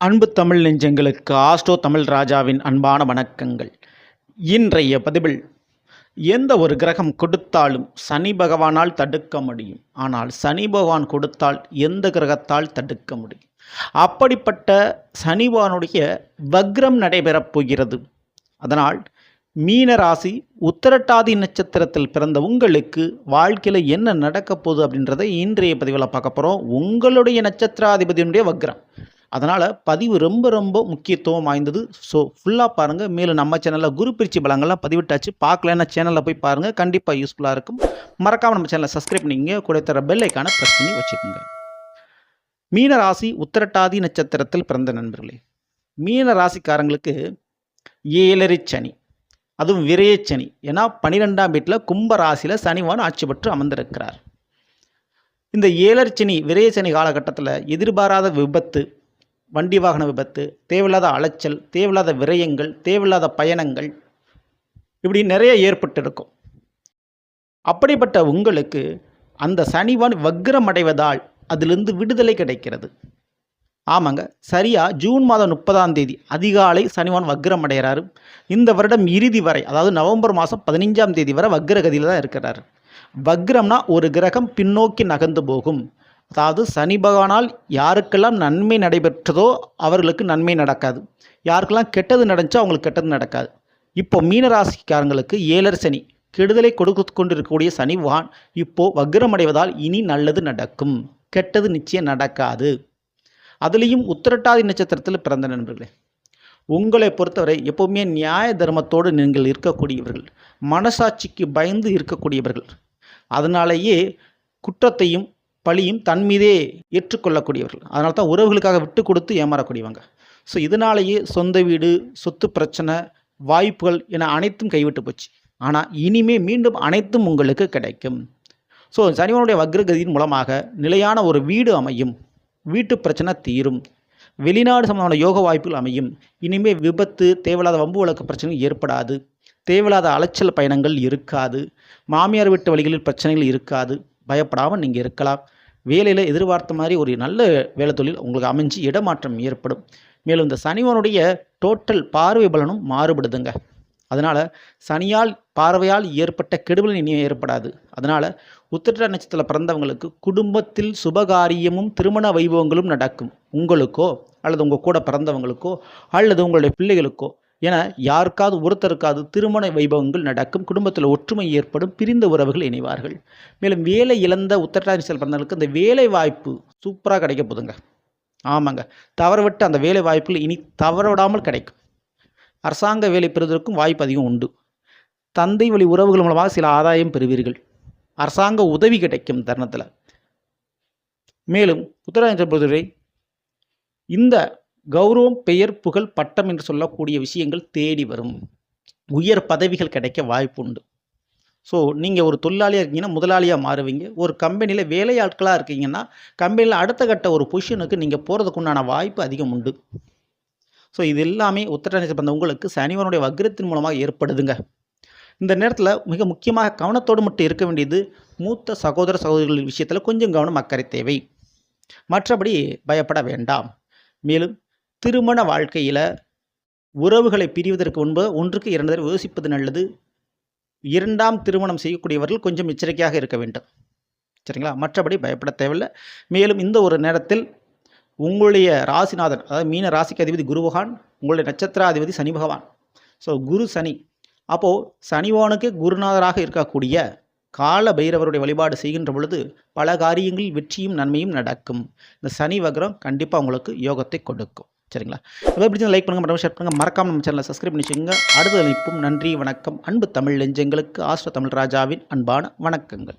அன்பு தமிழ் நெஞ்சங்களுக்கு ஆஸ்ட்ரோ தமிழ் ராஜாவின் அன்பான வணக்கங்கள். இன்றைய பதிவில் எந்த ஒரு கிரகம் கொடுத்தாலும் சனி பகவானால் தடுக்க முடியும். ஆனால் சனி பகவான் கொடுத்தால் எந்த கிரகத்தால் தடுக்க முடியும்? அப்படிப்பட்ட சனி பகவானுடைய வக்ரம் நடைபெறப் போகிறது. அதனால் மீன ராசி உத்தரட்டாதி நட்சத்திரத்தில் பிறந்த உங்களுக்கு வாழ்க்கையில் என்ன நடக்க போகுது அப்படின்றத இன்றைய பதிவில் பார்க்க போகிறோம் உங்களுடைய நட்சத்திராதிபதியினுடைய வக்ரம். அதனால் பதிவு ரொம்ப ரொம்ப முக்கியத்துவம் வாய்ந்தது. ஸோ ஃபுல்லாக பாருங்கள் மேலும் நம்ம சேனலில் குரு பிரிச்சி பலங்கள்லாம் பதிவிட்டாச்சு. பார்க்கலன்னா சேனலில் போய் பாருங்கள் கண்டிப்பாக யூஸ்ஃபுல்லாக இருக்கும். மறக்காமல் நம்ம சேனலை சப்ஸ்கிரைப் பண்ணிங்க கூட தர பெல் ஐக்கானை ப்ரெஸ் பண்ணி வச்சுக்கோங்க. மீன ராசி உத்திரட்டாதி நட்சத்திரத்தில் பிறந்த நண்பர்களே. மீன ராசிக்காரங்களுக்கு ஏழரை சனி அதுவும் விரயச்சனி ஏன்னா பனிரெண்டாம் வீட்டில் கும்ப ராசியில் சனிவான் ஆட்சி பெற்று அமர்ந்திருக்கிறார். இந்த ஏழர்ச்சனி விரயச்சனி காலகட்டத்தில் எதிர்பாராத விபத்து வண்டி வாகன விபத்து தேவையில்லாத அலைச்சல் தேவையில்லாத விரயங்கள் தேவையில்லாத பயணங்கள் இப்படி நிறைய ஏற்பட்டிருக்கும். அப்படிப்பட்ட உங்களுக்கு அந்த சனிவான் வக்ரம் அடைவதால் அதிலிருந்து விடுதலை கிடைக்கிறது. ஆமாங்க சரியாக ஜூன் மாதம் முப்பதாம் தேதி அதிகாலை சனிவான் வக்ரம் அடைகிறாரு இந்த வருடம் இறுதி வரை அதாவது நவம்பர் மாதம் பதினைஞ்சாம் தேதி வரை வக்ரகதியில் தான் இருக்கிறார். வக்ரம்னா ஒரு கிரகம் பின்னோக்கி நகர்ந்து போகும். அதாவது சனி பகவானால் யாருக்கெல்லாம் நன்மை நடைபெற்றதோ அவர்களுக்கு நன்மை நடக்காது. யாருக்கெல்லாம் கெட்டது நடந்துச்சோ அவங்களுக்கு கெட்டது நடக்காது. இப்போ மீனராசிக்காரங்களுக்கு ஏழர் சனி கெடுதலை கொடுத்து கொண்டிருக்கக்கூடிய சனி வான் இப்போ வக்ரமடைவதால் இனி நல்லது நடக்கும். கெட்டது நிச்சயம் நடக்காது. அதுலேயும் உத்திரட்டாதி நட்சத்திரத்தில் பிறந்த நண்பர்களே உங்களை பொறுத்தவரை எப்போவுமே நியாய தர்மத்தோடு நீங்கள் இருக்கக்கூடியவர்கள் மனசாட்சிக்கு பயந்து இருக்கக்கூடியவர்கள். அதனாலேயே குற்றத்தையும் பழியும் தன் மீதே ஏற்றுக்கொள்ளக்கூடியவர்கள். அதனால தான் உறவுகளுக்காக விட்டு கொடுத்து ஏமாறக்கூடியவங்க. ஸோ இதனாலேயே சொந்த வீடு சொத்து பிரச்சனை வாய்ப்புகள் என அனைத்தும் கைவிட்டு போச்சு. ஆனால் இனிமே மீண்டும் அனைத்தும் உங்களுக்கு கிடைக்கும். ஸோ சனிவனுடைய வக்ரகதியின் மூலமாக நிலையான ஒரு வீடு அமையும். வீட்டு பிரச்சனை தீரும். வெளிநாடு சம்பந்தமான யோக வாய்ப்புகள் அமையும். இனிமேல் விபத்து தேவையில்லாத வம்பு வழக்கு பிரச்சனைகள் ஏற்படாது. தேவையில்லாத அலைச்சல் பயணங்கள் இருக்காது. மாமியார் வீட்டு வழிகளில் பிரச்சனைகள் இருக்காது. பயப்படாமல் நீங்கள் இருக்கலாம். வேலையில் எதிர்பார்த்த மாதிரி ஒரு நல்ல வேலை தொழில் உங்களுக்கு அமைஞ்சு இடமாற்றம் ஏற்படும். மேலும் இந்த சனிவனுடைய டோட்டல் பார்வை பலனும் மாறுபடுதுங்க. அதனால் சனியால் பார்வையால் ஏற்பட்ட கெடுதல் இனியும் ஏற்படாது. அதனால் உத்திர நட்சத்திரத்தில் பிறந்தவங்களுக்கு குடும்பத்தில் சுபகாரியமும் திருமண வைபவங்களும் நடக்கும். உங்களுக்கோ அல்லது உங்கள் கூட பிறந்தவங்களுக்கோ அல்லது உங்களுடைய பிள்ளைகளுக்கோ என யாருக்காவது ஒருத்தருக்காவது திருமண வைபவங்கள் நடக்கும் குடும்பத்தில் ஒற்றுமை ஏற்படும் பிரிந்த உறவுகள் இணைவார்கள். மேலும் வேலை இழந்த உத்தரட்டாதி பிறந்தவர்களுக்கு இந்த வேலை வாய்ப்பு சூப்பராக கிடைக்க போதுங்க. ஆமாங்க. தவறவிட்டு அந்த வேலை வாய்ப்புகள் இனி தவறவிடாமல் கிடைக்கும். அரசாங்க வேலை பெறுவதற்கும் வாய்ப்பு அதிகம் உண்டு. தந்தை வழி உறவுகள் மூலமாக சில ஆதாயம் பெறுவீர்கள். அரசாங்க உதவி கிடைக்கும் தருணத்தில். மேலும் உத்தரகாண்ட பொறுத்தவரை இந்த கௌரவம் பெயர் புகழ் பட்டம் என்று சொல்லக்கூடிய விஷயங்கள் தேடி வரும். உயர் பதவிகள் கிடைக்க வாய்ப்பு உண்டு. ஸோ நீங்கள் ஒரு தொழிலாளியாக இருக்கீங்கன்னா முதலாளியாக மாறுவீங்க. ஒரு கம்பெனியில் வேலையாட்களாக இருக்கீங்கன்னா கம்பெனியில் அடுத்த கட்ட ஒரு பொசிஷனுக்கு நீங்கள் போகிறதுக்கு உண்டான வாய்ப்பு அதிகம் உண்டு. ஸோ இது எல்லாமே உத்தரநட்சத்திரம் பந்த உங்களுக்கு சனிவனுடைய வக்ரத்தின் மூலமாக ஏற்படுதுங்க. இந்த நேரத்தில் மிக முக்கியமாக கவனத்தோடு மட்டும் இருக்க வேண்டியது மூத்த சகோதர சகோதரிகளின் விஷயத்தில் கொஞ்சம் கவனம் அக்கறை தேவை. மற்றபடி பயப்பட வேண்டாம். மேலும் திருமண வாழ்க்கையில் உறவுகளை பிரிவதற்கு முன்பு ஒன்றுக்கு இரண்டு தடவை யோசிப்பது நல்லது. இரண்டாம் திருமணம் செய்யக்கூடியவர்கள் கொஞ்சம் எச்சரிக்கையாக இருக்க வேண்டும். சரிங்களா? மற்றபடி பயப்பட தேவையில்லை. மேலும் இந்த ஒரு நேரத்தில் உங்களுடைய ராசிநாதன் அதாவது மீன ராசிக்கு அதிபதி குருபகான் உங்களுடைய நட்சத்திராதிபதி சனி பகவான். ஸோ குரு சனி. அப்போது சனிவானுக்கு குருநாதராக இருக்கக்கூடிய கால பைரவருடைய வழிபாடு செய்கின்ற பொழுது பல காரியங்களில் வெற்றியும் நன்மையும் நடக்கும். இந்த சனி வக்ரம் கண்டிப்பாக உங்களுக்கு யோகத்தை கொடுக்கும். சரிங்களா? எதாவது பிடிச்சது லைக் பண்ணுங்கள் மற்றும் ஷேர் பண்ணுங்கள் மறக்காமல் நம்ம சேனலை சப்ஸ்கிரைப் பண்ணி வச்சுக்கோங்க அடுத்த அழைப்பும் நன்றி வணக்கம். அன்பு தமிழ் நெஞ்சங்களுக்கு ஆஸ்ட்ர தமிழ் ராஜாவின் அன்பான வணக்கங்கள்.